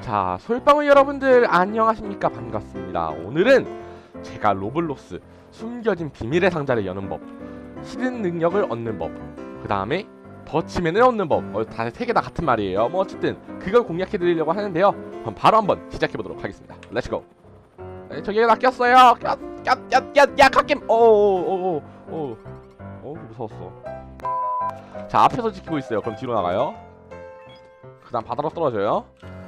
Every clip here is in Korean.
자, 솔방울 여러분들 안녕하십니까? 반갑습니다. 오늘은 제가 로블록스 숨겨진 비밀의 상자를 여는 법, 히든 능력을 얻는 법, 그 다음에 더치맨을 얻는 법, 어, 다세 개 다 같은 말이에요. 뭐 어쨌든 그걸 공략해 드리려고 하는데요. 그럼 바로 한번 시작해 보도록 하겠습니다. 렛츠고. 네, 저기 낚였어요. 야, 갓겜. 오오오오 오. 오, 무서웠어. 자, 앞에서 지키고 있어요. 그럼 뒤로 나가요. 그 다음 바다로 떨어져요.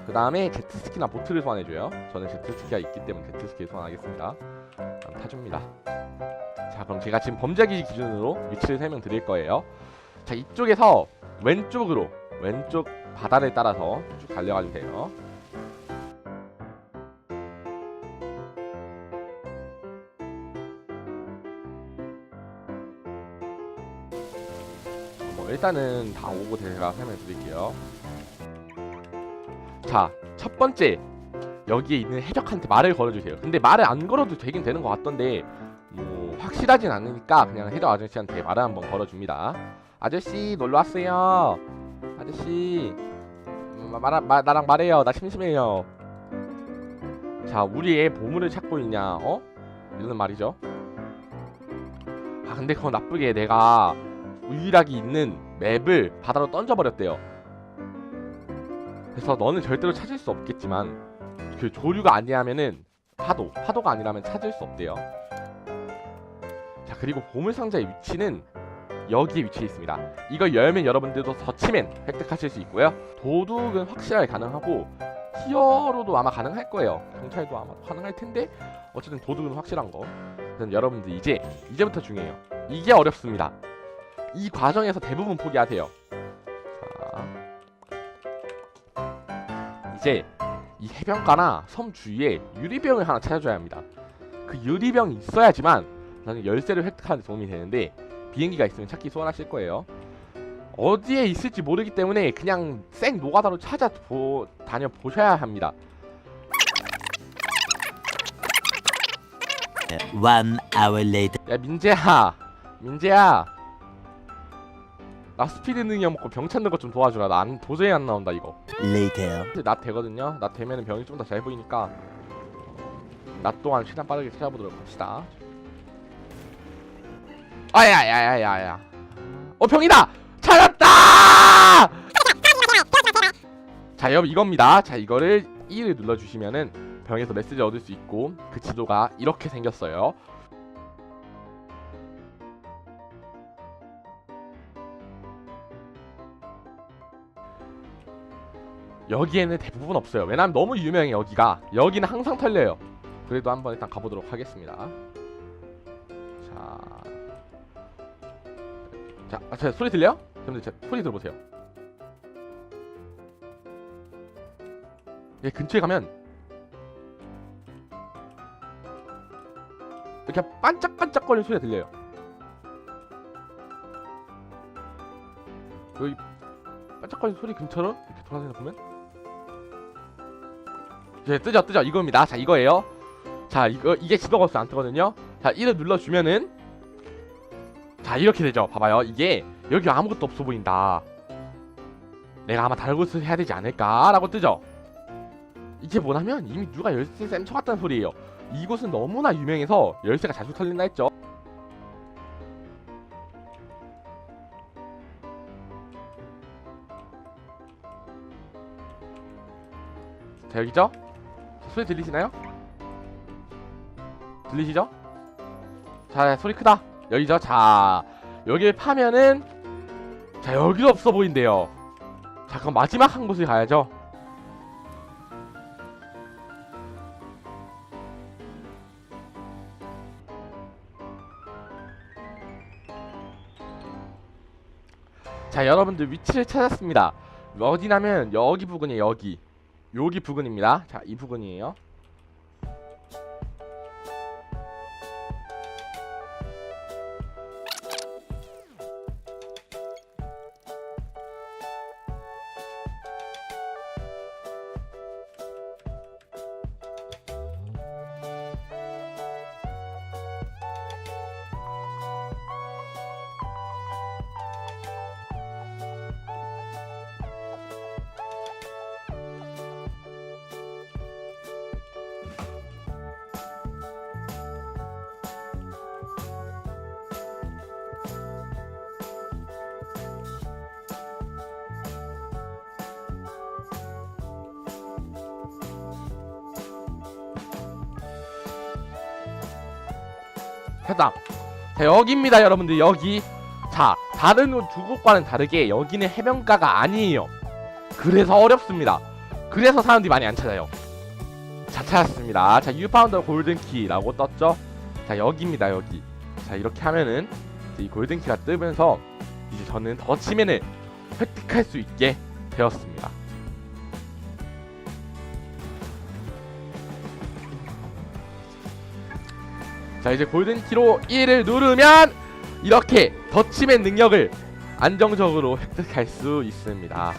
그 다음에 제트스키나 보트를 소환해줘요. 저는 제트스키가 있기 때문에 제트스키 소환하겠습니다. 그럼 타줍니다. 자, 그럼 제가 지금 범죄기 기준으로 위치를 설명드릴 거예요. 자, 이쪽에서 왼쪽으로 왼쪽 바다를 따라서 쭉 달려가 주세요. 뭐 일단은 다 오고 제가 설명드릴게요. 자, 첫 번째 여기에 있는 해적한테 말을 걸어주세요. 근데 말을 안 걸어도 되긴 되는 것 같던데 뭐 확실하진 않으니까 그냥 해적 아저씨한테 말을 한번 걸어줍니다. 아저씨 놀러 왔어요. 아저씨 음, 말, 말, 나랑 말해요. 나 심심해요. 자, 우리의 보물을 찾고 있냐? 어? 이러는 말이죠. 아 근데 그거 나쁘게 내가 유일하게 있는 맵을 바다로 던져버렸대요. 그래서 너는 절대로 찾을 수 없겠지만 그 조류가 아니라면은 파도, 파도가 아니라면 찾을 수 없대요. 자 그리고 보물 상자의 위치는 여기에 위치해 있습니다. 이걸 열면 여러분들도 더치맨 획득하실 수 있고요. 도둑은 확실하게 가능하고 히어로도 아마 가능할 거예요. 경찰도 아마 가능할 텐데 어쨌든 도둑은 확실한 거. 그래서 여러분들 이제 이제부터 중요해요. 이게 어렵습니다. 이 과정에서 대부분 포기하세요. 이제 이 해변가나 섬 주위에 유리병을 하나 찾아줘야 합니다. 그 유리병이 있어야지만 나는 열쇠를 획득하는 데 도움이 되는데 비행기가 있으면 찾기 수월하실 거예요. 어디에 있을지 모르기 때문에 그냥 생 노가다로 찾아 보, 다녀 보셔야 합니다. One hour later. 야 민재야, 민재야. 나 스피드 능력 먹고 병 찾는 것 좀 도와주라. 나 안, 도저히 안 나온다 이거. Later. 낮 되거든요. 낮 되면은 병이 좀 더 잘 보이니까 낮 동안 최대한 빠르게 찾아보도록 합시다. 아야야야야야. 어 병이다. 찾았다. 자 여러분 이겁니다. 자 이거를 1을 눌러주시면은 병에서 메시지 얻을 수 있고 그 지도가 이렇게 생겼어요. 여기에는 대부분 없어요. 왜냐면 너무 유명해 여기가. 여기는 항상 털려요. 그래도 한번 일단 가보도록 하겠습니다. 자, 자, 아, 제 소리 들려? 여러분들 제 소리 들어보세요. 얘 근처에 가면 이렇게 반짝반짝거리는 소리가 들려요. 여기 반짝거리는 소리 근처로 이렇게 돌아다니다 보면 이제 뜨죠 뜨죠. 이겁니다. 자 이거예요. 자 이거 이게 지도가 없어 안 뜨거든요. 자 1을 눌러주면은 자 이렇게 되죠. 봐봐요. 이게 여기 아무것도 없어 보인다. 내가 아마 다른 곳을 해야 되지 않을까 라고 뜨죠. 이게 뭐냐면 이미 누가 열쇠 쌤 쳐 갔다는 소리예요. 이곳은 너무나 유명해서 열쇠가 자주 털린다 했죠. 자 여기죠? 소리 들리시나요? 들리시죠? 자 소리 크다. 여기죠? 자 여길 파면은 자 여기도 없어 보인대요. 자 그럼 마지막 한 곳을 가야죠. 자 여러분들 위치를 찾았습니다. 어디냐면 여기 부근이에요 여기 여기 부근입니다. 자 이 부근이에요 해당. 자 여기입니다 여러분들 여기. 자 다른 두 곳과는 다르게 여기는 해변가가 아니에요. 그래서 어렵습니다. 그래서 사람들이 많이 안 찾아요. 자 찾았습니다. 자 유파운더 골든키라고 떴죠. 자 여기입니다 여기. 자 이렇게 하면은 이 골든키가 뜨면서 이제 저는 더치맨을 획득할 수 있게 되었습니다. 자 이제 골든키로 1을 누르면 이렇게 더치맨 능력을 안정적으로 획득할 수 있습니다.